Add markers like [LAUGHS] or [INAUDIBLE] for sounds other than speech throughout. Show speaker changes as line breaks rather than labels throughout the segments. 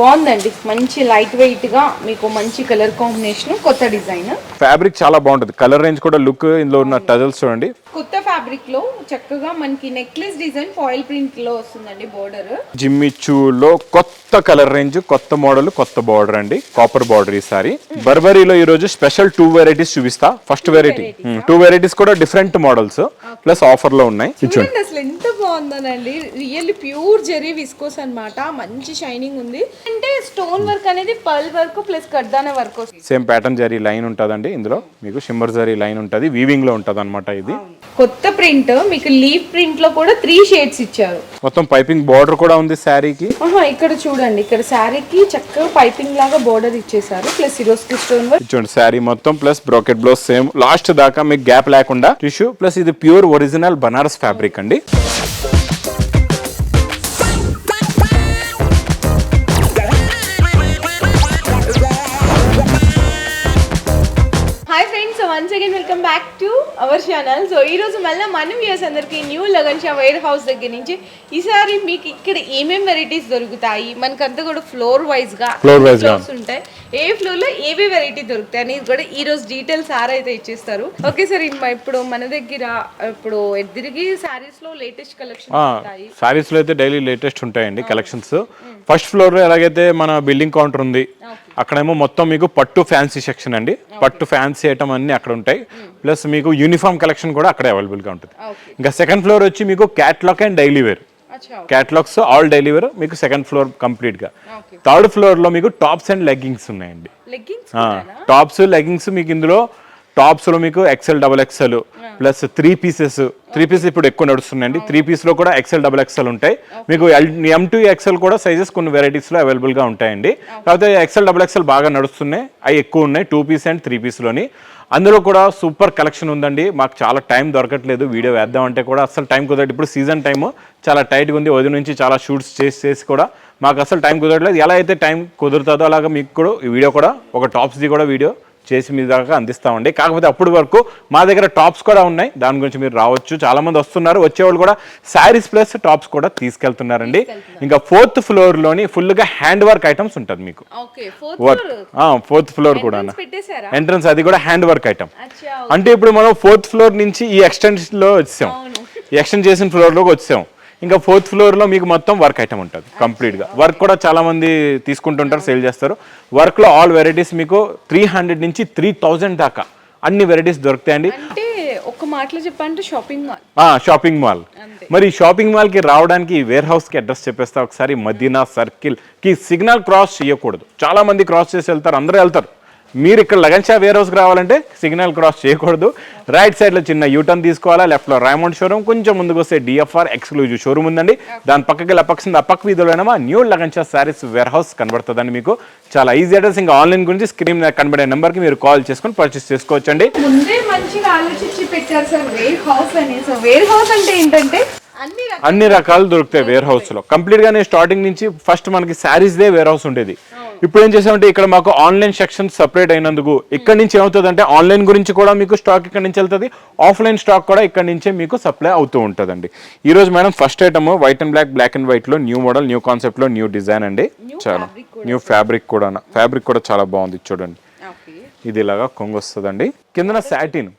బాగుందండి. మంచి లైట్ వెయిట్గా మీకు మంచి కలర్ కాంబినేషన్ కొత్త డిజైన్.
ఫ్యాబ్రిక్ చాలా బాగుంటుంది. కలర్ రేంజ్ కూడా లుక్ ఇందులో ఉన్న టజల్స్ చూడండి.
కొత్త ఫ్యాబ్రిక్లో చక్కగా మనకి నెక్లెస్ డిజైన్ ఫాయిల్ ప్రింట్లో వస్తుందండి బోర్డర్.
జిమ్మిచ్చులో కొత్త కలర్ రేంజ్ కొత్త మోడల్ కొత్త బార్డర్ అండి. కాపర్ బార్డర్ ఈసారి బర్బరీలో ఈ రోజు స్పెషల్ టూ వెరైటీస్ చూపిస్తా. First variety. టూ వెరైటీస్ కూడా డిఫరెంట్ మోడల్స్. ప్లస్ ఆఫర్లో ఉన్నాయి
అసలు ఎంత బాగుందనండి రియల్లీ ప్యూర్ జెరీ విస్కోస్ అన్నమాట. మంచి షైనింగ్ ఉంది. అంటే స్టోన్ వర్క్ అనేది pearl work plus కడ్దాన work
same pattern zari line ఉంటుందండి ఇందులో. మీకు షిమ్మర్ జరీ లైన్ ఉంటుంది. వీవింగ్లో ఉంటుంది అనమాట ఇది
కొత్త ప్రింట్ మీకు లీవ్ ప్రింట్లో కూడా త్రీ షేడ్స్ ఇచ్చారు.
మొత్తం పైపింగ్ బార్డర్ కూడా ఉంది శారీకి.
ఇక్కడ చూడండి. ఇక్కడ శారీకి చక్కగా పైపింగ్ లాగా బోర్డర్ ఇచ్చేసారు ప్లస్ సిరోస్కి స్టోన్ వర్క్
చూడండి శారీ మొత్తం plus brocade blouse same last దాకా మీకు గ్యాప్ లేకుండా టిష్యూ ప్లస్ ఇది ప్యూర్ ఒరిజినల్ బనారస్ ఫ్యాబ్రిక్ అండి.
Back to our channel so ఈ రోజు మళ్ళీ మన వ్యూస్ అందరికి new Lagan Shah warehouse దగ్గర నుంచి ఈసారి మీకు ఇక్కడ ఏమేం వెరైటీస్ దొరుకుతాయి? మనకంతా కూడా ఫ్లోర్ వైజ్గా
Floor wise గా.
ఫ్లోర్స్ ఉంటాయి. ఏ ఫ్లోర్లో ఏవే వెరైటీ దొరుకుతాయి అనేది కూడా ఈ రోజు డీటెయిల్స్ సార్ అయితే ఇచ్చేస్తారు. ఓకే సార్ ఇప్పుడు మన దగ్గర ఇప్పుడు ఎదిరిగి సారీస్లో లేటెస్ట్ కలెక్షన్ ఉంటాయి.
సారీస్లో అయితే డైలీ లేటెస్ట్ ఉంటాయండి కలెక్షన్స్ ఫస్ట్ ఫ్లోర్లో ఎలాగైతే మన బిల్డింగ్ కౌంటర్ ఉంది అక్కడేమో మొత్తం మీకు పట్టు ఫ్యాన్సీ సెక్షన్ అండి. పట్టు ఫ్యాన్సీ ఐటమ్ అన్ని అక్కడ ఉంటాయి. ప్లస్ మీకు యూనిఫామ్ కలెక్షన్ కూడా అక్కడే అవైలబుల్గా ఉంటుంది. ఇంకా సెకండ్ ఫ్లోర్ వచ్చి మీకు catalogue and daily wear catalogues all daily wear మీకు సెకండ్ ఫ్లోర్
కంప్లీట్గా.
థర్డ్ ఫ్లోర్లో మీకు టాప్స్ అండ్ లెగ్గింగ్స్ ఉన్నాయండి. టాప్స్ లెగ్గింగ్స్ మీకు ఇందులో టాప్స్లో మీకు XL double XL plus three pieces three piece ఇప్పుడు ఎక్కువ నడుస్తున్నాయండి. త్రీ పీస్లో కూడా ఎక్సెల్ డబల్ ఎక్సెల్ ఉంటాయి. మీకు ఎం టు ఎక్సెల్ కూడా సైజెస్ కొన్ని వెరైటీస్లో అవైలబుల్గా ఉంటాయండి కాకపోతే ఎక్సెల్ డబల్ ఎక్సెల్ బాగా నడుస్తున్నాయి. అవి ఎక్కువ ఉన్నాయి టూ పీస్ అండ్ త్రీ పీస్లోని. అందులో కూడా సూపర్ కలెక్షన్ ఉందండి. మాకు చాలా టైం దొరకట్లేదు. వీడియో వేద్దామంటే కూడా అసలు టైం కుదరదు ఇప్పుడు సీజన్ టైము చాలా టైట్గా ఉంది. ఉదయం నుంచి చాలా షూట్స్ చేసి చేసి కూడా మాకు అసలు టైం కుదరట్లేదు. ఎలా అయితే టైం కుదురుతుందో అలాగా మీకు కూడా ఈ వీడియో కూడా ఒక టాప్స్ది కూడా వీడియో చేసి మీ దాకా అందిస్తామండి కాకపోతే అప్పటి వరకు మా దగ్గర టాప్స్ కూడా ఉన్నాయి. దాని గురించి మీరు రావచ్చు. చాలా మంది వస్తున్నారు. వచ్చేవాళ్ళు కూడా శారీస్ ప్లస్ టాప్స్ కూడా తీసుకెళ్తున్నారండి. ఇంకా ఫోర్త్ ఫ్లోర్లోని ఫుల్గా హ్యాండ్ వర్క్ ఐటమ్స్ ఉంటుంది మీకు.
ఫోర్త్
వర్క్ ఫోర్త్ ఫ్లోర్ కూడా. ఎంట్రన్స్ అది కూడా హ్యాండ్ వర్క్ ఐటమ్ అంటే ఇప్పుడు మనం ఫోర్త్ ఫ్లోర్ నుంచి ఈ ఎక్స్టెన్షన్లో వచ్చాం. ఎక్స్టెండ్ చేసిన ఫ్లోర్లోకి వచ్చాం. ఇంకా ఫోర్త్ ఫ్లోర్లో మీకు మొత్తం వర్క్ ఐటమ్ ఉంటుంది కంప్లీట్గా వర్క్ కూడా చాలా మంది తీసుకుంటుంటారు సేల్ చేస్తారు. వర్క్లో ఆల్ వెరైటీస్ మీకు త్రీ హండ్రెడ్ నుంచి త్రీ థౌజండ్ దాకా అన్ని వెరైటీస్ దొరుకుతాయండి
ఒక మాటలో చెప్పాలంటే షాపింగ్ మాల్.
ఆ షాపింగ్ మాల్. మరి షాపింగ్ మాల్కి రావడానికి వేర్ హౌస్కి అడ్రస్ చెప్పేస్తా ఒకసారి మదీనా సర్కిల్కి సిగ్నల్ క్రాస్ చేయకూడదు. చాలా మంది క్రాస్ చేసి వెళ్తారు అందరూ వెళ్తారు. మీరు ఇక్కడ లగన్షా వేర్ హౌస్కి రావాలంటే సిగ్నల్ క్రాస్ చేయకూడదు. రైట్ సైడ్లో చిన్న యూటర్న్ తీసుకోవాలా లెఫ్ట్లో రాయమౌంట్ షోరూమ్ కొంచెం ముందుకు వస్తే డిఎఫ్ఆర్ ఎక్స్క్లూజివ్ షోరూమ్ ఉందండి. దాని పక్కకి లపక్సింది ఆ పక్క వీధిలోనేమో new Laganshah saris warehouse కనబడుతుందండి మీకు. చాలా ఈజీ అడ్రస్ ఇంకా ఆన్లైన్ గురించి స్క్రీన్ మీద కనబడే నెంబర్కి మీరు కాల్ చేసుకొని పర్చేస్ చేసుకోవచ్చండి.
ముందే మంచిగా ఆలోచించి పెట్టారు సార్ వేర్ హౌస్ అని. సో వేర్ హౌస్ అంటే ఏంటంటే? అన్ని రకాల
దొరుకుతాయి వేర్ హౌస్లో కంప్లీట్ గానే స్టార్టింగ్ నుంచి ఫస్ట్ మనకి శారీస్ దే వేర్ హౌస్ ఉండేది. ఇప్పుడు ఏం చేసామంటే ఇక్కడ మాకు ఆన్లైన్ సెక్షన్ సపరేట్ అయినందుకు ఇక్కడ నుంచి ఏమవుతుంది అంటే ఆన్లైన్ గురించి కూడా మీకు స్టాక్ ఇక్కడ నుంచి వెళ్తుంది. ఆఫ్లైన్ స్టాక్ కూడా ఇక్కడ నుంచే మీకు సప్లై అవుతూ ఉంటుందండి. ఈ రోజు madam first item white and black black and వైట్లో న్యూ మోడల్ న్యూ కాన్సెప్ట్లో న్యూ డిజైన్ అండి. చాలా న్యూ ఫ్యాబ్రిక్ కూడా ఫ్యాబ్రిక్ కూడా చాలా బాగుంది చూడండి. ఇది ఇలాగా కొంగు వస్తుందండి. కిందన సాటిన్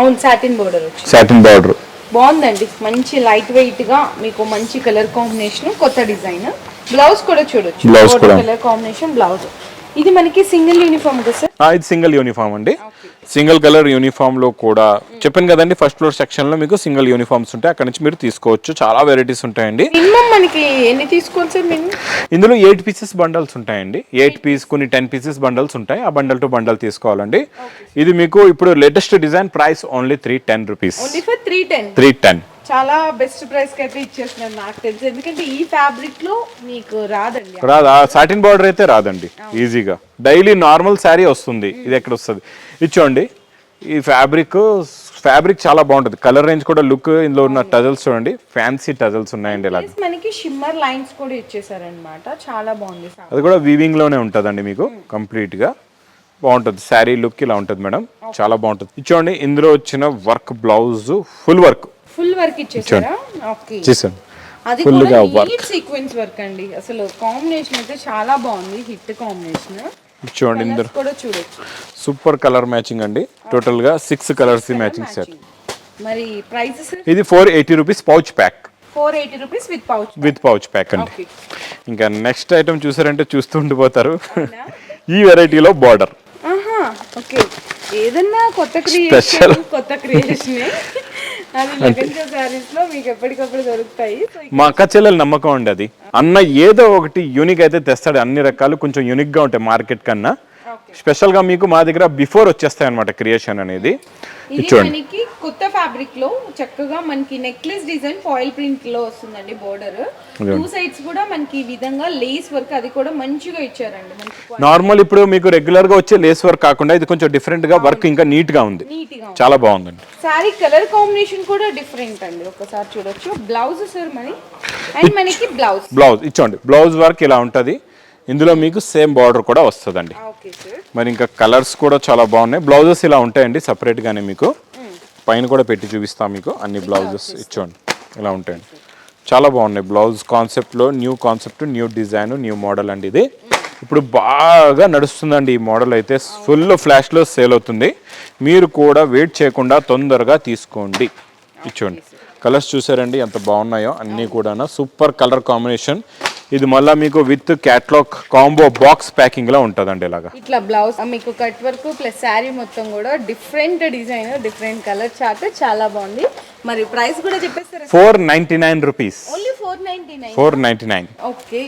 అవును సాటిన్ బోర్డర్
సాటిన్ బార్డర్
బాగుందండి. మంచి లైట్ వెయిట్గా మీకు మంచి కలర్ కాంబినేషన్ కొత్త డిజైన్ బ్లౌజ్ కూడా చూడొచ్చు.
Blouse కూడా.
కలర్ కాంబినేషన్ బ్లౌజ్ ఇది మనకి సింగిల్ యూనిఫామ్ కదా సార్
ఆ, ఇది సింగిల్ యూనిఫామ్ అండి. సింగిల్ కలర్ యూనిఫామ్లో కూడా చెప్పాను కదండి ఫస్ట్ ఫ్లోర్ సెక్షన్లో మీకు సింగిల్ యూనిఫామ్స్ ఉంటాయి. అక్కడ నుంచి మీరు తీసుకోవచ్చు. చాలా వెరైటీస్ ఉంటాయండి.
మినిమం మనకి ఎన్ని తీసుకోవాలి సార్
ఇందులో ఎయిట్ పీసెస్ బండల్స్ ఉంటాయండి. ఎయిట్ పీస్ కొన్ని టెన్ పీసెస్ బండల్స్ ఉంటాయి. ఆ బండల్ టు బండల్ తీసుకోవాలండి. ఇది మీకు ఇప్పుడు latest design price only three ten rupees
three ten చాలా బెస్ట్ ప్రైస్కి అయితే ఇచ్చేస్తున్నారు నాకు తెలిసి. ఎందుకంటే ఈ ఫ్యాబ్రిక్లో మీకు రాదండి.
రాదా సాటిన్ బార్డర్ అయితే రాదండి. ఈజీగా డైలీ నార్మల్ శారీ వస్తుంది. ఇది ఎక్కడ వస్తుంది? ఇచ్చోండి ఈ ఫ్యాబ్రిక్ ఫ్యాబ్రిక్ చాలా బాగుంటుంది. కలర్ రేంజ్ కూడా లుక్ ఇందులో ఉన్న టజల్స్ చూడండి. ఫ్యాన్సీ టజల్స్ ఉన్నాయండి ఇలా
మనకి షిమ్మర్ లైన్స్ కూడా ఇచ్చేసారనమాట చాలా బాగుంది.
అది కూడా వీవింగ్లోనే ఉంటుందండి మీకు కంప్లీట్గా. బాగుంటుంది. శారీ లుక్ ఇలా ఉంటుంది మేడం. చాలా బాగుంటుంది. ఇచ్చోండి ఇందులో వచ్చిన work blouse full work
full work ఇచ్చేసారా? Okay.
చేశాను.
అది కూడా. నీట్ సీక్వెన్స్ వర్క్ అండి. అసలు కాంబినేషన్ అయితే చాలా బాగుంది. హిట్ కాంబినేషన్
చూడండి ఇందులో.
కూడా చూడొచ్చు.
సూపర్ కలర్ మ్యాచింగ్ అండి. టోటల్గా సిక్స్ కలర్స్ మ్యాచింగ్ సెట్
మరి ప్రైసెస్
ఇది four eighty rupees pouch pack
four eighty rupees with pouch
with pouch pack అండి. ఇంకా నెక్స్ట్ ఐటమ్ చూసారంటే చూస్తూ ఉండిపోతారు. [LAUGHS] ఈ వెరైటీలో బార్డర్
ఓకే ఏదన్నా కొత్త. క్రియేషన్ కొత్త క్రియేషన్ [LAUGHS]
మా అక్క చెల్లెల నమ్మకం అండి అది. అన్న ఏదో ఒకటి యూనిక్ అయితే తెస్తాడు. అన్ని రకాలు కొంచెం యూనిక్గా ఉంటాయి మార్కెట్ కన్నా. స్పెషల్గా మీకు మా దగ్గర బిఫోర్ వచ్చేస్తాయి అనమాట క్రియేషన్ అనేది చూడండి.
కొత్త ఫ్యాబ్రిక్లో చక్కగా మనకి నెక్లెస్ డిజైన్ ఫాయిల్ ప్రింట్లో వస్తుందండి బోర్డర్ టూ సైడ్స్ కూడా మనకి ఈ విధంగా లేస్ వర్క్ అది కూడా మంచిగా ఇచ్చారండి
నార్మల్ ఇప్పుడు మీకు రెగ్యులర్గా వచ్చే లేస్ వర్క్ కాకుండా ఇది కొంచెం డిఫరెంట్గా వర్క్ ఇంకా నీట్గా ఉంది. చాలా బాగుందండి.
సారీ కలర్ కాంబినేషన్ కూడా డిఫరెంట్ అండి. ఒకసారి చూడొచ్చు. బ్లౌజ్ సార్ మరి? అండ్ మనకి బ్లౌజ్
బ్లౌజ్ ఇచ్చోండి. బ్లౌజ్ వర్క్ ఇలా ఉంటది. ఇందులో మీకు సేమ్ బార్డర్ కూడా వస్తుందండి. మరి ఇంకా కలర్స్ కూడా చాలా బాగున్నాయి. బ్లౌజెస్ ఇలా ఉంటాయండి separate గానే మీకు పైన కూడా పెట్టి చూపిస్తాం మీకు. అన్ని బ్లౌజెస్ ఇచ్చోండి. ఇలా ఉంటాయండి. చాలా బాగున్నాయి బ్లౌజ్ కాన్సెప్ట్లో new concept new design new model అండి ఇది. ఇప్పుడు బాగా నడుస్తుందండి ఈ మోడల్ అయితే. ఫుల్ ఫ్లాష్లో సేల్ అవుతుంది. మీరు కూడా వెయిట్ చేయకుండా తొందరగా తీసుకోండి. ఇచ్చోండి. కలర్స్ చూసారండి ఎంత బాగున్నాయో. అన్నీ కూడా సూపర్ కలర్ కాంబినేషన్. ఇది మళ్ళీ మీకు విత్ క్యాట్లాగ్ కాంబో బాక్స్ ప్యాకింగ్లో ఉంటుందండి ఇలాగా.
ఇట్లా బ్లౌజ్ మీకు కట్ వర్క్ ప్లస్ శారీ మొత్తం కూడా different design different colour chart చాలా బాగుంది. మరి ప్రైస్ కూడా చెప్పేస్తారా?
Four ninety nine rupees
only four ninety nine
four ninety nine
okay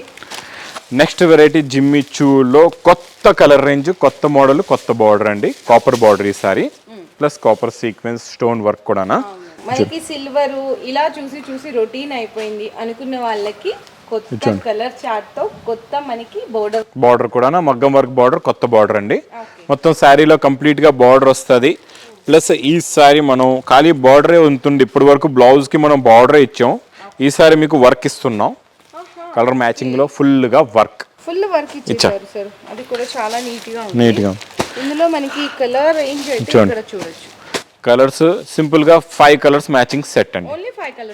next variety జిమ్మిచూలో కొత్త కలర్ రేంజ్ కొత్త మోడల్ కొత్త బార్డర్ అండి. కాపర్ బార్డర్ ఈసారి plus copper sequence stone work కూడానా.
మనకి సిల్వర్ ఇలా చూసి చూసి రొటీన్ అయిపోయింది అనుకున్న వాళ్ళకి కొత్త కలర్ చార్ట్తో కొత్త మనకి బోర్డర్
బార్డర్ కూడానా? మగ్గం వర్క్ బార్డర్ కొత్త బార్డర్ అండి. మొత్తం శారీలో కంప్లీట్గా బార్డర్ వస్తుంది. ప్లస్ ఈ సారీ మనం ఖాళీ బార్డరే ఉంటుంది. ఇప్పటి వరకు బ్లౌజ్కి మనం బార్డరే ఇచ్చాం. ఈసారి మీకు వర్క్ ఇస్తున్నాం. కలర్ మ్యాచింగ్లో ఫుల్గా వర్క్.
ఫుల్ వర్క్ ఇచ్చేసారు సార్. అది కూడా చాలా నీట్గా ఉంది.
నీట్గా
ఇందులో మనకి కలర్ రేంజ్ అయితే ఇక్కడ చూడొచ్చు.
కలర్స్ సింపుల్గా ఫైవ్ కలర్స్ మ్యాచింగ్ సెట్ అండి.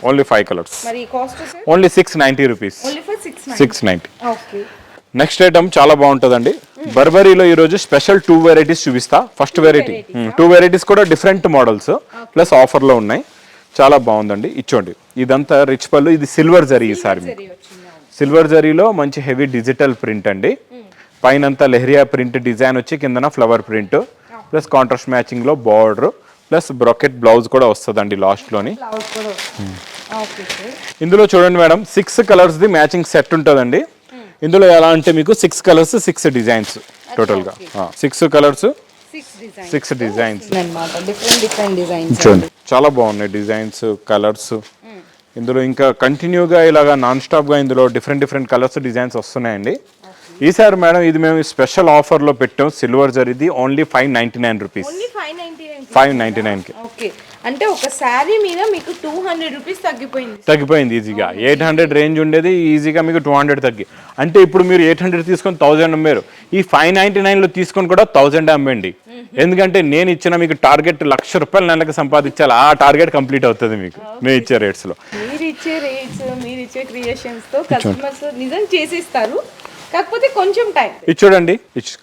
Only five colours
only six ninety rupees
six
six ninety
okay
next item చాలా బాగుంటుందండి. బర్బరీలో ఈరోజు స్పెషల్ టూ వెరైటీస్ చూపిస్తా. ఫస్ట్ వెరైటీ టూ వెరైటీస్ కూడా డిఫరెంట్ మోడల్స్ ప్లస్ ఆఫర్లో ఉన్నాయి. చాలా బాగుందండి. ఇచ్చోండి. ఇదంతా రిచ్ పళ్ళు. ఇది సిల్వర్ జరీ ఈసారి. మీకు సిల్వర్ జరీలో మంచి హెవీ డిజిటల్ ప్రింట్ అండి. పైన అంతా లెహరియా ప్రింట్ డిజైన్ వచ్చి కిందన ఫ్లవర్ ప్రింట్ ప్లస్ కాంట్రాస్ట్ మ్యాచింగ్లో బార్డర్ ప్లస్ బ్రాకెట్ బ్లౌజ్ కూడా వస్తుందండి లాస్ట్లోని
బ్లౌజ్ కూడా వస్తుంది. Okay sir.
ఇందులో చూడండి madam six colours the matching set ఉంటుందండి. ఇందులో ఎలా అంటే మీకు సిక్స్ కలర్స్ సిక్స్ డిజైన్స్ టోటల్గా six colours
six design
six designs. చూడండి చాలా బాగున్నాయి డిజైన్స్ కలర్స్. ఇందులో ఇంకా కంటిన్యూగా ఇలాగా నాన్ స్టాప్గా ఇందులో డిఫరెంట్ డిఫరెంట్ కలర్స్ డిజైన్స్ వస్తున్నాయండి. ఈసారి మేడం ఇది మేము స్పెషల్ ఆఫర్లో పెట్టాం. Silver జరిది. Only five ninety nine rupees.
Five ninety nine
five ninety నైన్కి.
ఓకే. అంటే ఒక శారీ మీద మీకు టూ హండ్రెడ్ రూపీస్ తగ్గిపోయింది.
తగ్గిపోయింది ఈజీగా. ఎయిట్ హండ్రెడ్ రేంజ్ ఉండేది. ఈజీగా మీకు టూ హండ్రెడ్ తగ్గి. అంటే ఇప్పుడు మీరు ఎయిట్ హండ్రెడ్ తీసుకొని థౌజండ్ అమ్మారు. ఈ ఫైవ్ నైన్టీ నైన్లో తీసుకొని కూడా థౌజండ్ అమ్మండి. ఎందుకంటే నేను ఇచ్చిన మీకు టార్గెట్ లక్ష రూపాయలు నెలకు సంపాదించాలి. ఆ టార్గెట్ కంప్లీట్ అవుతుంది మీకు. నేను ఇచ్చే రేట్స్లో.
మీరు ఇచ్చే రేట్స్ మీరు ఇచ్చే క్రియేషన్స్తో కస్టమర్స్ నిజం చేసిస్తారు. కాకపోతే కొంచెం టైం
ఇది చూడండి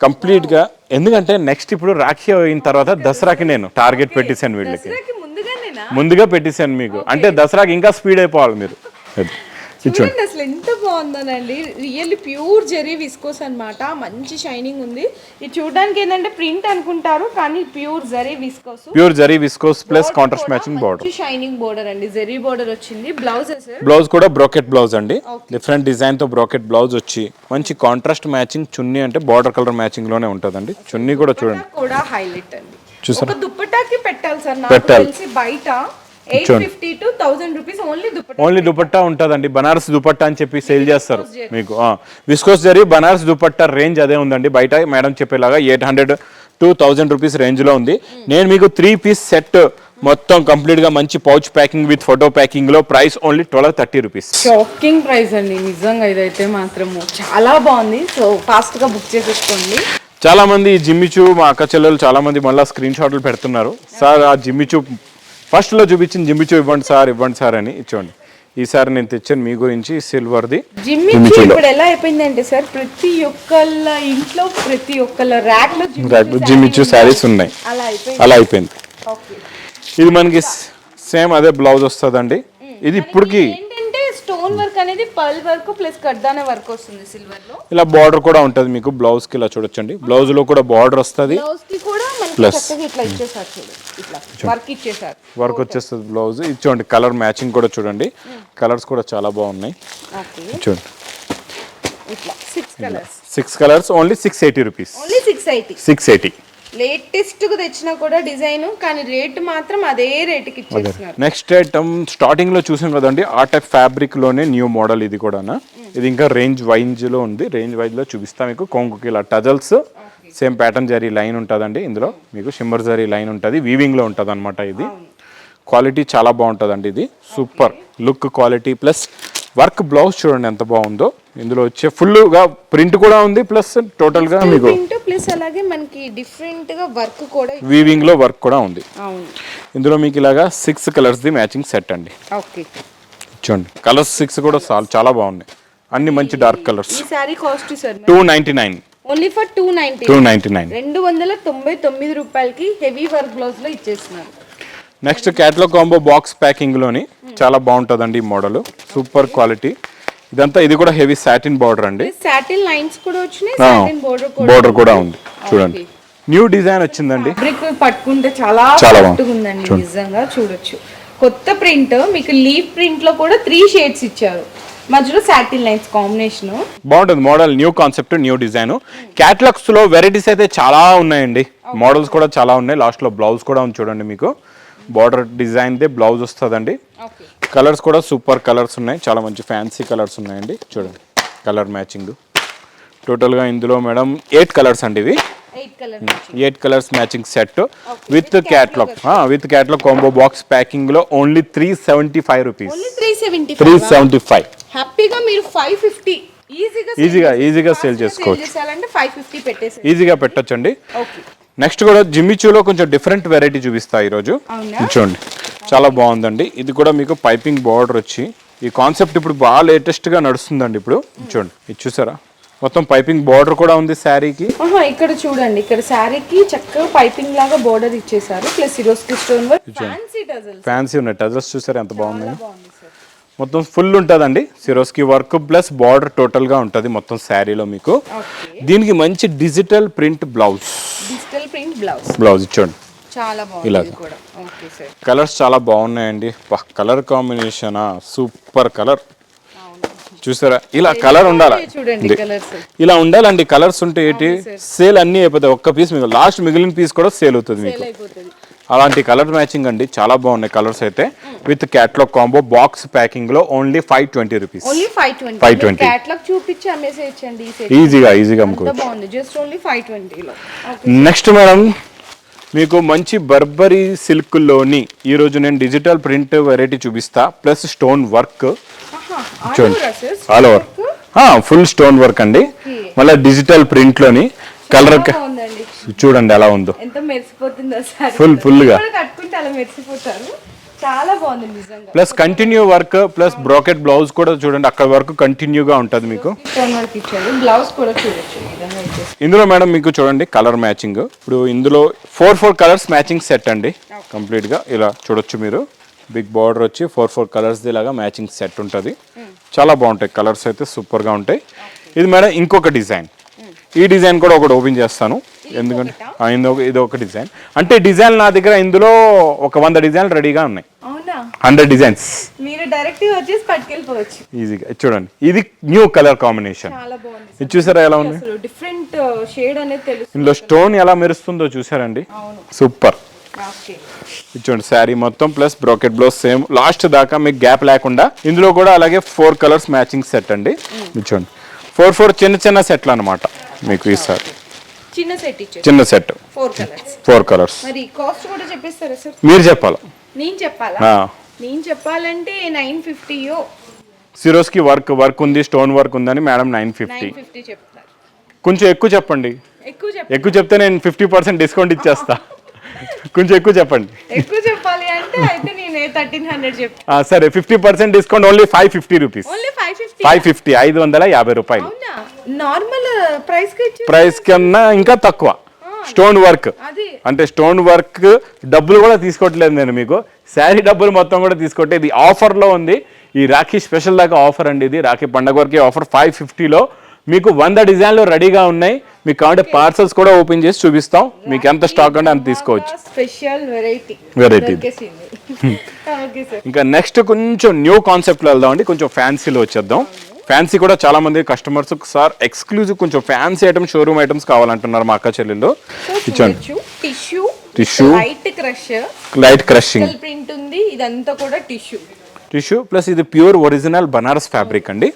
కంప్లీట్గా. ఎందుకంటే నెక్స్ట్ ఇప్పుడు రాఖీ అయిన తర్వాత దసరాకి నేను టార్గెట్ పెట్టేశాను వీళ్ళకి.
దసరాకి ముందుగానేనా?
ముందుగా పెట్టేశాను మీకు. అంటే దసరాకి ఇంకా స్పీడ్ అయిపోవాలి మీరు. అది. [LAUGHS] చూడండి
అసలు ఎంత బాగుందోనండి. రియల్లీ ప్యూర్ జెరీ విస్కోస్ అన్నమాట. మంచి షైనింగ్ ఉంది. ఇది చూడడానికి ఏంటంటే ప్రింట్ అనుకుంటారు కానీ pure zari viscose.
Pure zari viscose plus contrast matching border
shining border అండి. జెరీ బోర్డర్ వచ్చింది. బ్లౌజ్
బ్లౌజ్ కూడా బ్రోకెట్ బ్లౌజ్ అండి. డిఫరెంట్ డిజైన్తో బ్రోకెట్ బ్లౌజ్ వచ్చి మంచి కాంట్రాస్ట్ మ్యాచింగ్ చున్నీ అంటే బార్డర్ కలర్ మ్యాచింగ్లోనే ఉంటుందండి. చున్నీ కూడా చూడండి.
కూడా హైలైట్ అండి.
చూసారా?
దుప్పటాకి పెట్టాలి సార్. నాకు. తెలిసి బయట eight fifty to thousand rupees only dupatta
only dupatta ఉంటుందండి. బనారస్ దుపట్టా అని చెప్పి సేల్ చేస్తారు మీకు. విస్కోస్ జరీ బనారస్ దుపట్టా రేంజ్ అదే ఉందండి. బయట madam చెప్పేలాగా eight hundred to thousand rupees రేంజ్లో ఉంది నేను మీకు త్రీ పీస్ సెట్ మొత్తం కంప్లీట్గా మంచి pouch packing with photo ప్యాకింగ్లో price only twelve thirty rupees
shocking price అండి. నిజంగా ఇదైతే మాత్రము చాలా బాగుంది. సో ఫాస్ట్గా బుక్ చేసేసుకోండి.
చాలా మంది జిమ్మిచూ మా అక్క చెల్లెలు చాలా మంది మళ్ళీ స్క్రీన్ షాట్లు పెడుతున్నారు సార్ ఆ జిమ్మిచూ ఫస్ట్లో చూపించిన జిమ్మిచూ ఇవ్వండి సార్ ఇవ్వండి సార్ అని ఇచ్చోండి ఈసారి నేను తెచ్చాను మీ గురించి సిల్వర్ది.
జిమ్మి
జిమ్మి చూలో.
ఇప్పుడు ఎలా అయిపోయిందంటే సార్ ప్రతి ఒక్కళ్ళ ఇంట్లో ప్రతి ఒక్కళ్ళ ర్యాక్లో
జిమ్మిచ్చు శారీస్ ఉన్నాయి.
అలా అయిపోయింది.
అలా అయిపోయింది.
ఓకే.
ఇది మనకి సేమ్ అదే బ్లౌజ్ వస్తుందండి. ఇది ఇప్పటికి
స్టోన్ వర్క్ అనేది పర్ల్ వర్క్ ప్లస్ కడ్డాన వర్క్ వస్తుంది సిల్వర్లో.
ఇలా బార్డర్ కూడా ఉంటుంది మీకు బ్లౌజ్కి ఇలా చూడొచ్చండి. బ్లౌజ్లో కూడా బార్డర్ వస్తుంది.
బ్లౌజ్కి కూడా. చక్కగా ఇట్లా ఇచ్చేసారు చూడు ఇట్లా వర్క్ ఇచ్చేసారు.
వర్క్ వచ్చేస్తుంది బ్లౌజ్ ఇది చూడండి కలర్ మ్యాచింగ్ కూడా చూడండి. కలర్స్ కూడా చాలా బాగున్నాయి.
ఓకే
చూడండి.
ఇట్లా six colours
six colours only six eighty rupees
only six eighty
six eighty
లేటెస్ట్గా తెచ్చినా కూడా డిజైన్ కానీ రేట్ మాత్రం అదే రేటుకి ఇచ్చేస్తున్నారు.
నెక్స్ట్ ఐటమ్ స్టార్టింగ్లో చూసాం కదండి ఆ టైప్ ఫ్యాబ్రిక్లోనే న్యూ మోడల్ ఇది కూడా ఇది ఇంకా రేంజ్ వైజ్లో ఉంది రేంజ్ వైజ్లో చూపిస్తా మీకు. కొంగుకి ఇలా tassels same pattern zari line ఉంటుందండి ఇందులో. మీకు షిమ్మర్ జరీ లైన్ ఉంటుంది వీవింగ్లో ఉంటుంది అనమాట ఇది క్వాలిటీ చాలా బాగుంటుందండి ఇది. Super. Look quality plus work blouse చూడండి ఎంత బాగుందో. ఇందులో వచ్చే full గా ప్రింట్ కూడా ఉంది ప్లస్ టోటల్గా మీకు
ప్లస్ అలాగే మనకి డిఫరెంట్గా వర్క్ కూడా
వీవింగ్లో వర్క్ కూడా ఉంది. ఇందులో మీకు ఇలాగా six colours the matching set అండి.
ఓకే.
చూడండి కలర్స్ సిక్స్ కూడా చాలా చాలా బాగున్నాయి. అన్ని మంచి డార్క్ కలర్స్
ఈ sari cost sir
two ninety nine
only for two ninety
two ninety nine
రెండు వందల తొంభై తొమ్మిది రూపాయలకి హెవీ వర్క్ బ్లౌజ్లో ఇచ్చేస్తున్నారు.
నెక్స్ట్ క్యాట్లాగ్ కాంబో బాక్స్ ప్యాకింగ్లోని చాలా బాగుంటుందండి ఈ మోడల్. సూపర్ క్వాలిటీ ఇదంతా ఇది కూడా హెవీ సాటిన్ బార్డర్ అండి.
సాటిన్ లైన్స్ కూడా వచ్చినాయి బోర్డర్ కూడా
ఉంది. చూడండి. న్యూ డిజైన్ వచ్చిందండి.
పట్టుకుంటే చాలా ఉందండి నిజంగా చూడొచ్చు. కొత్త ప్రింట్ మీకు లీఫ్ ప్రింట్లో కూడా త్రీ షేడ్స్ ఇచ్చారు. మధ్యలో సాటిన్ లైన్స్ కాంబినేషన్
బాగుంటుంది model new concept new design క్యాటలాగ్స్లో varieties అయితే చాలా ఉన్నాయండి. మోడల్స్ కూడా చాలా ఉన్నాయి. లాస్ట్లో బ్లౌజ్ కూడా ఉంది చూడండి మీకు. బార్డర్ డిజైన్ దే బ్లౌజ్ వస్తుందండి. కలర్స్ కూడా సూపర్ కలర్స్ ఉన్నాయి. చాలా మంచి ఫ్యాన్సీ కలర్స్ ఉన్నాయండి. చూడండి కలర్ మ్యాచింగ్. టోటల్గా ఇందులో మేడం ఎయిట్ కలర్స్ అండి ఇవి.
Eight colour
eight colours matching set. With catalogue. With catalogue combo box ప్యాకింగ్లో only three seventy five rupees.
Three seventy
five
హ్యాపీగా మీరు ఫైవ్ ఫిఫ్టీ ఈజీగా
ఈజీగా ఈజీగా సేల్ చేసుకోవచ్చు. ఈజీగా పెట్టొచ్చండి.
ఓకే.
నెక్స్ట్ కూడా జిమ్మిచూలో కొంచెం డిఫరెంట్ వెరైటీ చూపిస్తా ఈరోజు. చూడండి చాలా బాగుందండి. ఇది కూడా మీకు పైపింగ్ బార్డర్ వచ్చి ఈ కాన్సెప్ట్ ఇప్పుడు బాగా లేటెస్ట్గా నడుస్తుందండి ఇప్పుడు. చూడండి ఇది చూసారా? మొత్తం పైపింగ్ బార్డర్ కూడా ఉంది శారీకి.
ఇక్కడ చూడండి ఇక్కడ శారీకి చక్కగా పైపింగ్ లాగా బోర్డర్ ఇచ్చేసారు ప్లస్ స్టోన్ ఫ్యాన్సీ
ఉన్నాయి. టజల్స్ చూసారా ఎంత బాగున్నాయి. మొత్తం ఫుల్ ఉంటుందండి. సిరోస్కి వర్క్ ప్లస్ బార్డర్ టోటల్గా ఉంటుంది మొత్తం శారీలో మీకు. దీనికి మంచి digital print blouse
digital print blouse
blouse ఇచ్చోండి
sir
colours చాలా బాగున్నాయండి. కలర్ కాంబినేషన్ సూపర్ కలర్ చూసారా? ఇలా కలర్ ఉండాలి? ఇలా ఉండాలండి కలర్స్ ఉంటే ఏంటి? సేల్ అన్ని అయిపోతాయి. ఒక్క పీస్ మీకు లాస్ట్ మిగిలిన పీస్ కూడా సేల్ అవుతుంది మీకు. అలాంటి కలర్ మ్యాచింగ్ అండి చాలా బాగున్నాయి కలర్స్ అయితే. With catalogue combo box ప్యాకింగ్లో only five twenty rupees
five twenty
520.
Catalogue చూపించి అమ్మేసేయచ్చండి
ఈజీగా ఈజీగా
అంత
అమ్ముకోవచ్చు
బాగుంది. జస్ట్ ఓన్లీ ఫైవ్ ట్వంటీలో
నెక్స్ట్ మేడం మీకు మంచి బర్బరీ సిల్క్లోని ఈరోజు నేను డిజిటల్ ప్రింట్ వెరైటీ చూపిస్తా ప్లస్ స్టోన్ వర్క్ చూడండి. All over full stone work అండి. మళ్ళీ డిజిటల్ ప్రింట్లోని కలర్ చూడండి ఎలా ఉందో.
ఎంత మెరిసిపోతుందో సార్.
Full, full గా.
కట్టుకుంటే అలా మెరిసిపోతారు. చాలా బాగుంది నిజంగా.
Plus continue work plus brocade blouse కూడా చూడండి అక్కడ వరకు కంటిన్యూగా ఉంటుంది మీకు.
బ్లౌజ్ కూడా చూడొచ్చు.
ఇందులో మేడం మీకు చూడండి కలర్ మ్యాచింగ్ ఇప్పుడు ఇందులో four four colours matching set అండి. కంప్లీట్గా ఇలా చూడొచ్చు మీరు. బిగ్ బార్డర్ వచ్చి ఫోర్ ఫోర్ కలర్స్ ఇలాగా మ్యాచింగ్ సెట్ ఉంటుంది. చాలా బాగుంటాయి. కలర్స్ అయితే సూపర్గా ఉంటాయి. ఇది మేడం ఇంకొక డిజైన్ ఈ డిజైన్ కూడా ఒకటి ఓపెన్ చేస్తాను. ఎందుకంటే ఇది ఒక- డిజైన్. అంటే డిజైన్ నా దగ్గర ఇందులో ఒక వంద డిజైన్లు రెడీగా ఉన్నాయి. Hundred designs.
మీరు డైరెక్ట్ వచ్చేసి పట్టుకెళ్ళిపోవచ్చు.
ఈజీగా చూడండి ఇది న్యూ కలర్ కాంబినేషన్. ఇది చూసారా ఎలా ఉంది?
డిఫరెంట్ షేడ్ అనేది తెలుసు
ఇందులో స్టోన్ ఎలా మెరుస్తుందో చూసారండి? సూపర్. ఇచ్చోండి శారీ మొత్తం plus brocade blouse same. Last దాకా మీకు గ్యాప్ లేకుండా ఇందులో కూడా అలాగే ఫోర్ కలర్స్ మ్యాచింగ్ సెట్ అండి. ఇచ్చోండి ఫోర్ ఫోర్ చిన్న చిన్న సెట్లు అనమాట మీకు ఈసారి
చిన్న సెట్
చిన్న set.
Four colours
four colours
మరి కాస్ట్ కూడా చెప్పేస్తారా సార్?
మీరు చెప్పాలి?
నేను చెప్పాలా?
ఆ.
నేను చెప్పాలంటే నైన్ ఫిఫ్టీయో?
సిరోస్కి వర్క్ వర్క్ ఉంది స్టోన్ వర్క్ ఉందని మేడం నైన్ ఫిఫ్టీ.
చెప్తారు.
కొంచెం ఎక్కువ చెప్పండి.
ఎక్కువ
ఎక్కువ చెప్తే నేను ఫిఫ్టీ పర్సెంట్ డిస్కౌంట్ ఇచ్చేస్తా. [LAUGHS] కొంచెం ఎక్కువ చెప్పండి.
ఎక్కువ చెప్పాలి అంటే అయితే నేను థర్టీన్ హండ్రెడ్ చెప్పు.
ఆ, సరే fifty percent discount only five fifty rupees.
Only five fifty.
Five fifty ఐదు వందల యాభై రూపాయలు.
నార్మల్ ప్రైస్
ప్రైస్ కన్నా ఇంకా తక్కువ. స్టోన్ వర్క్ అంటే స్టోన్ వర్క్ డబ్బులు కూడా తీసుకోవట్లేదు నేను మీకు. శారీ డబ్బులు మొత్తం కూడా తీసుకోవట్లేదు. ఇది ఆఫర్లో ఉంది. ఈ రాఖీ స్పెషల్ దాకా ఆఫర్ అండి ఇది. రాఖీ పండగ వరకు ఆఫర్ ఫైవ్ ఫిఫ్టీలో మీకు వంద డిజైన్లు రెడీగా ఉన్నాయి. మీకు కావాలంటే పార్సల్స్ కూడా ఓపెన్ చేసి చూపిస్తాం. మీకు ఎంత స్టాక్ అంటే అంత తీసుకోవచ్చు.
స్పెషల్ వెరైటీ సార్
ఇంకా నెక్స్ట్ కొంచెం న్యూ కాన్సెప్ట్లో వెళ్దాం అండి కొంచెం ఫ్యాన్సీలో వచ్చేద్దాం. ఫ్యాన్సీ కూడా చాలా మంది కస్టమర్స్ సార్ ఎక్స్క్లూజివ్ కొంచెం ఫ్యాన్సీ ఐటమ్స్ షోరూమ్ ఐటమ్స్ కావాలంటున్నారు మా అక్క చెల్లెళ్ళు. ఇచ్చండి
tissue
Tissue.
Light crush
light crushing
print ఉంది. ఇదంతా కూడా టిష్యూ
టిష్యూ ప్లస్ ఇది ప్యూర్ ఒరిజినల్ బనారస్ ఫ్యాబ్రిక్ అండి.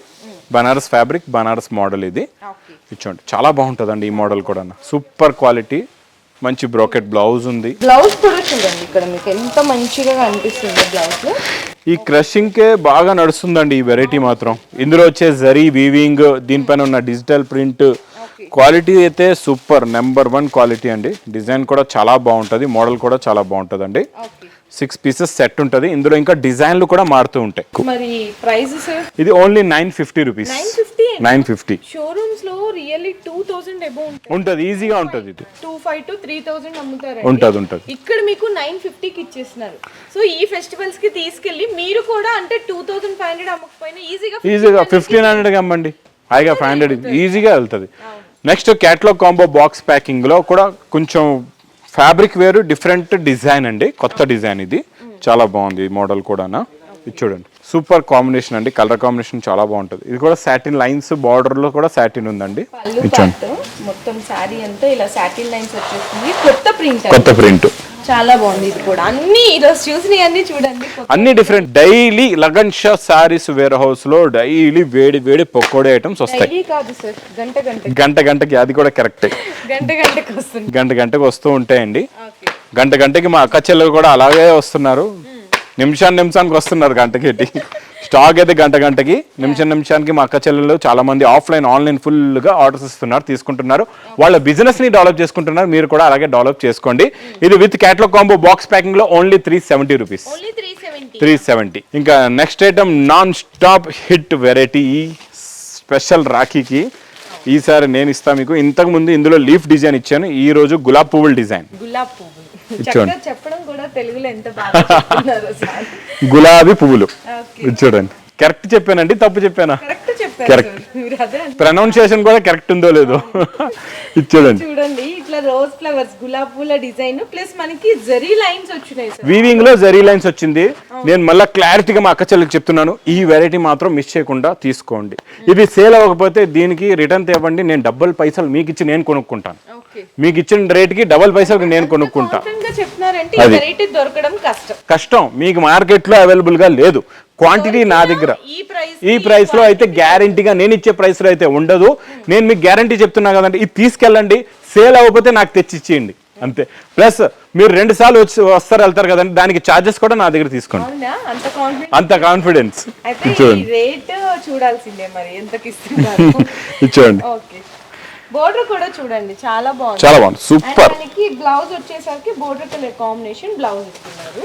బనారస్ ఫ్యాబ్రిక్ బనారస్ మోడల్ ఇది. ఇచ్చోండి. చాలా బాగుంటుందండి ఈ మోడల్ కూడా. సూపర్ క్వాలిటీ మంచి బ్రోకెట్ బ్లౌజ్ ఉంది.
బ్లౌజ్ కూడా చూడండి ఇక్కడ మీకు ఎంత మంచిగా కనిపిస్తుంది బ్లౌజ్.
ఈ క్రషింగ్కే బాగా నడుస్తుందండి ఈ వెరైటీ మాత్రం. ఇందులో వచ్చే జరీ వీవింగ్ దీనిపైన ఉన్న డిజిటల్ ప్రింట్. క్వాలిటీ అయితే సూపర్ నెంబర్ వన్ క్వాలిటీ అండి. డిజైన్ కూడా చాలా బాగుంటుంది మోడల్ కూడా చాలా బాగుంటుందండి. సిక్స్ పీసెస్ సెట్ ఉంటుంది. ఇందులో ఇంకా డిజైన్లు కూడా మారుతూ ఉంటాయి.
మరి ప్రైజెస్
ఇది only nine fifty rupees.
Nine fifty? షోరూమ్స్లో really two thousand above
ఉంటుంది. ఈజీగా ఉంటుంది ఇది.
Two five to three thousand అమ్ముతారు
ఉంటుంది ఉంటుంది.
ఇక్కడ మీకు నైన్ ఫిఫ్టీకి ఇచ్చేస్తున్నారు. సో ఈ ఫెస్టివల్స్కి తీసుకెళ్ళి మీరు కూడా అంటే టూ థౌసండ్ ఫైవ్ హండ్రెడ్ అమ్మకపోయినా ఈజీగా
ఈజీగా ఫిఫ్టీన్ హండ్రెడ్కి అమ్మండి. హాయిగా ఫైవ్ హండ్రెడ్ ఈజీగా వెళ్తుంది. నెక్స్ట్ క్యాట్లాగ్ కాంబో బాక్స్ ప్యాకింగ్లో కూడా కొంచెం ఫ్యాబ్రిక్ వేరు డిఫరెంట్ డిజైన్ అండి. కొత్త డిజైన్ ఇది. చాలా బాగుంది ఈ మోడల్ కూడా ఇది చూడండి. సూపర్ కాంబినేషన్ అండి. కలర్ కాంబినేషన్ చాలా బాగుంటుంది. ఇది కూడా సాటిన్ లైన్స్ బార్డర్లో కూడా సాటిన్ ఉందండి.
మొత్తం శారీ అంతా ఇలా సాటిన్ లైన్స్ వచ్చేస్తుంది. కొత్త ప్రింట్
కొత్త ప్రింట్.
చాలా బాగుంది ఇది కూడా. అన్ని ఈరోజు చూసినవి అన్ని చూడండి.
అన్ని డిఫరెంట్ డైలీ లగన్ షా సారీస్ వేర్ హౌస్లో డైలీ వేడి వేడి పకోడీ ఐటమ్స్ వస్తాయి.
డైలీ కాదు సార్ గంట గంట
గంట గంటకి అది కూడా కరెక్టే
గంట గంటకి వస్తుంది.
గంట గంటకి వస్తూ ఉంటాయండి. గంట గంటకి మా అక్క చెల్లెలు కూడా అలాగే వస్తున్నారు. నిమిషాన్ని నిమిషానికి వస్తున్నారు గంటకి స్టాక్ అయితే గంట గంటకి నిమిషం నిమిషానికి మా అక్క చెల్లెలు చాలా మంది ఆఫ్లైన్ ఆన్లైన్ ఫుల్గా ఆర్డర్స్ ఇస్తున్నారు తీసుకుంటున్నారు. వాళ్ళ బిజినెస్ని డెవలప్ చేసుకుంటున్నారు మీరు కూడా అలాగే డెవలప్ చేసుకోండి. ఇది with catalogue combo box ప్యాకింగ్లో only three seventy rupees
three seventy
ఇంకా next item non stop hit variety special రాఖీకి ఈసారి నేను ఇస్తా మీకు. ఇంతకు ముందు ఇందులో లీఫ్ డిజైన్ ఇచ్చాను. ఈ రోజు గులాబ్ పువ్వుల డిజైన్
గులాబ్ పువ్వులు చెప్పడం కూడా తెలుగులో ఎంత బాగా [LAUGHS]
గులాబీ పువ్వులు. చూడండి కరెక్ట్ చెప్పానండి తప్పు చెప్పానా?
కరెక్ట్.
ప్రొనౌన్సియేషన్ [LAUGHS] కూడా కరెక్ట్ ఉందో లేదో. చూడండి.
చూడండి ఇట్లా రోజ్ ఫ్లవర్స్ గులాబ్ పూల డిజైన్ ప్లస్ మనకి జరీ లైన్స్ వచ్చినాయి
వీవింగ్లో జరీ లైన్స్ వచ్చింది. నేను మళ్ళీ క్లారిటీగా మా అక్క చెల్లికి చెప్తున్నాను. ఈ వెరైటీ మాత్రం మిస్ చేయకుండా తీసుకోండి. ఇది సేల్ అవ్వకపోతే దీనికి రిటర్న్ తేవండి. నేను డబ్బులు పైసలు మీకు ఇచ్చి నేను కొనుక్కుంటాను. మీకు ఇచ్చిన రేట్కి డబల్ పైసలు నేను కొనుక్కుంటా.
కాన్ఫిడెంట్గా చెప్తున్నారంటే ఈ
అది.
వెరైటీ దొరకడం కష్టం.
కష్టం. మీకు మార్కెట్లో అవైలబుల్గా లేదు. క్వాంటిటీ నా దగ్గర.
ఈ ప్రైస్
ఈ ప్రైస్లో అయితే గ్యారంటీగా నేను ఇచ్చే ప్రైస్లో అయితే ఉండదు. నేను మీకు గ్యారంటీ చెప్తున్నా కదండి ఇది తీసుకెళ్ళండి సేల్ అవ్వకపోతే నాకు తెచ్చి ఇచ్చేయండి. అంతే. ప్లస్ మీరు రెండు సార్లు వచ్చి వస్తారు వెళ్తారు కదండి దానికి ఛార్జెస్ కూడా నా దగ్గర తీసుకోండి.
అంత
కాన్ఫిడెన్స్ చూడండి
రేట్ చూడాల్సిందే మరి ఎంతకి ఇస్తున్నారు? [LAUGHS]
ఇది చూడండి
ఓకే. బోర్డర్ కూడా చూడండి చాలా బాగుంది.
చాలా బాగుంది. సూపర్
మనకి బ్లౌజ్ వచ్చేసరికి బోర్డర్ కలర్ కాంబినేషన్ బ్లౌజ్ ఇస్తున్నారు.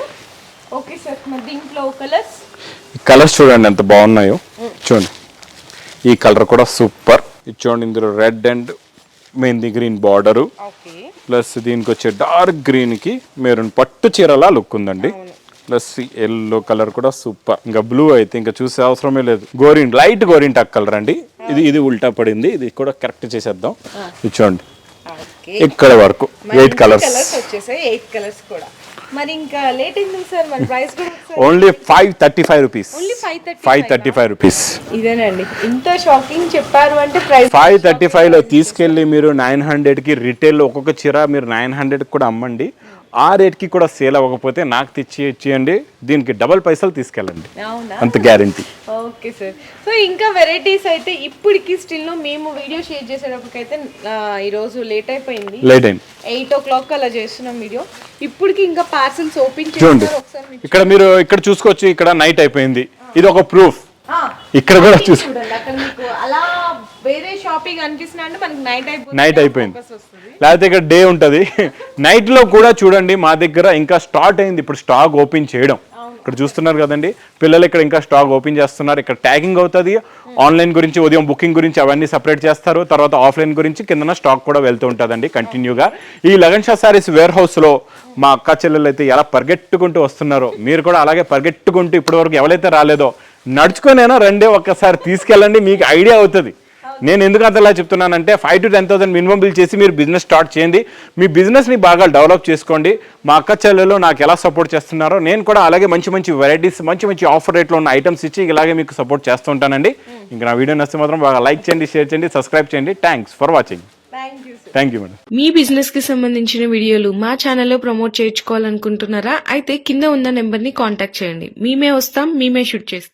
ఓకే సార్ మరి దీంట్లో కలర్స్
కలర్స్ చూడండి ఎంత బాగున్నాయో. చూడండి. ఈ కలర్ కూడా సూపర్. ఇది చూడండి ఇందులో red and mehndi green border. Plus దీనికి వచ్చే డార్క్ గ్రీన్కి మెరూన్ పట్టు చీరలా లుక్ ఉందండి. ప్లస్ ఎల్లో కలర్ కూడా సూపర్. ఇంకా బ్లూ అయితే ఇంకా చూసే అవసరమే లేదు. గోరిన్ లైట్ గోరింటాక్ కలర్ అండి. ఇది ఇది ఉల్టా పడింది. ఇది కూడా కరెక్ట్ చేసేద్దాం. చూడండి. ఇక్కడ వరకు? Eight colours
colours. వచ్చేసాయి. ఎయిట్ కలర్స్ కూడా. మరి ఇంకా లేట్ అయింది సార్? మరి ప్రైస్ కూడా
only five thirty five rupees
only five thirty
five thirty five rupees
ఇదేనండి. ఇంత షాకింగ్ చెప్పారు అంటే ప్రైస్
ఫైవ్ థర్టీ ఫైవ్లో తీసుకెళ్ళి మీరు నైన్ హండ్రెడ్కి రిటైల్ ఒక్కొక్క చీర మీరు నైన్ హండ్రెడ్కి కూడా అమ్మండి. ఆ రేట్కి కూడా సేల్ అవ్వకపోతే నాకు తెచ్చి ఇచ్చేయండి దీనికి డబల్ పైసలు తీసుకెళ్ళండి. అంత గ్యారంటీ.
Okay sir. సో ఇంకా వెరైటీస్ అయితే ఇప్పటికి స్టిల్ మేము వీడియో షేర్ చేసేటప్పటికైతే ఈరోజు లేట్ అయిపోయింది.
లేట్ అయింది.
ఎయిట్ ఓ క్లాక్ అలా చేస్తున్నాం వీడియో. ఇప్పటికి ఇంకా పార్సల్స్ ఓపెన్
చూడండి.
మీకు
ఇక్కడ మీరు ఇక్కడ చూసుకోవచ్చు ఇక్కడ నైట్ అయిపోయింది. ఇది ఒక ప్రూఫ్. ఇక్కడ కూడా చూసి
చూడండి అక్కడ మీకు అలా వేరే షాపింగ్ అనిపిస్తున్నా అంటే మనకి నైట్ అయిపోతుంది
నైట్ అయిపోయింది. లేకపోతే ఇక్కడ డే ఉంటుంది. నైట్లో కూడా చూడండి మా దగ్గర ఇంకా స్టార్ట్ అయింది. ఇప్పుడు స్టాక్ ఓపెన్ చేయడం. ఇక్కడ చూస్తున్నారు కదండి పిల్లలు ఇక్కడ ఇంకా స్టాక్ ఓపెన్ చేస్తున్నారు. ఇక్కడ ట్యాగింగ్ అవుతుంది. ఆన్లైన్ గురించి ఉదయం బుకింగ్ గురించి అవన్నీ సపరేట్ చేస్తారు. తర్వాత ఆఫ్లైన్ గురించి కిందన స్టాక్ కూడా వెళ్తూ ఉంటుందండి కంటిన్యూగా ఈ లగన్ షా సారీస్ వేర్ హౌస్లో మా అక్క చెల్లెలు అయితే ఎలా పరిగెట్టుకుంటూ వస్తున్నారో మీరు కూడా అలాగే పరిగెట్టుకుంటూ ఇప్పటివరకు ఎవరైతే రాలేదో నడుచుకొనైనా రండి ఒక్కసారి తీసుకెళ్ళండి. మీకు ఐడియా అవుతుంది. నేను ఎందుకు అంతలా చెప్తున్నానంటే five to ten thousand minimum bill చేసి మీరు బిజినెస్ స్టార్ట్ చేయండి. మీ బిజినెస్ని బాగా డెవలప్ చేసుకోండి. మా అక్క చెల్లెలు నాకు ఎలా సపోర్ట్ చేస్తున్నారో నేను కూడా అలాగే మంచి మంచి వెరైటీస్ మంచి మంచి ఆఫర్ రేట్లో ఉన్న ఐటమ్స్ ఇచ్చి ఇలాగే మీకు సపోర్ట్ చేస్తూ ఉంటానండి. ఇంకా నా వీడియో నచ్చితే మాత్రం బాగా లైక్ చేయండి షేర్ చేయండి సబ్స్క్రైబ్ చేయండి. Thanks for watching
thank you
thank you madam
మీ బిజినెస్కి సంబంధించిన వీడియోలు మా ఛానల్లో ప్రమోట్ చేయించుకోవాలనుకుంటున్నారా? అయితే కింద ఉన్న నెంబర్ని కాంటాక్ట్ చేయండి. మేమే వస్తాం మేమే షూట్ చేస్తాం.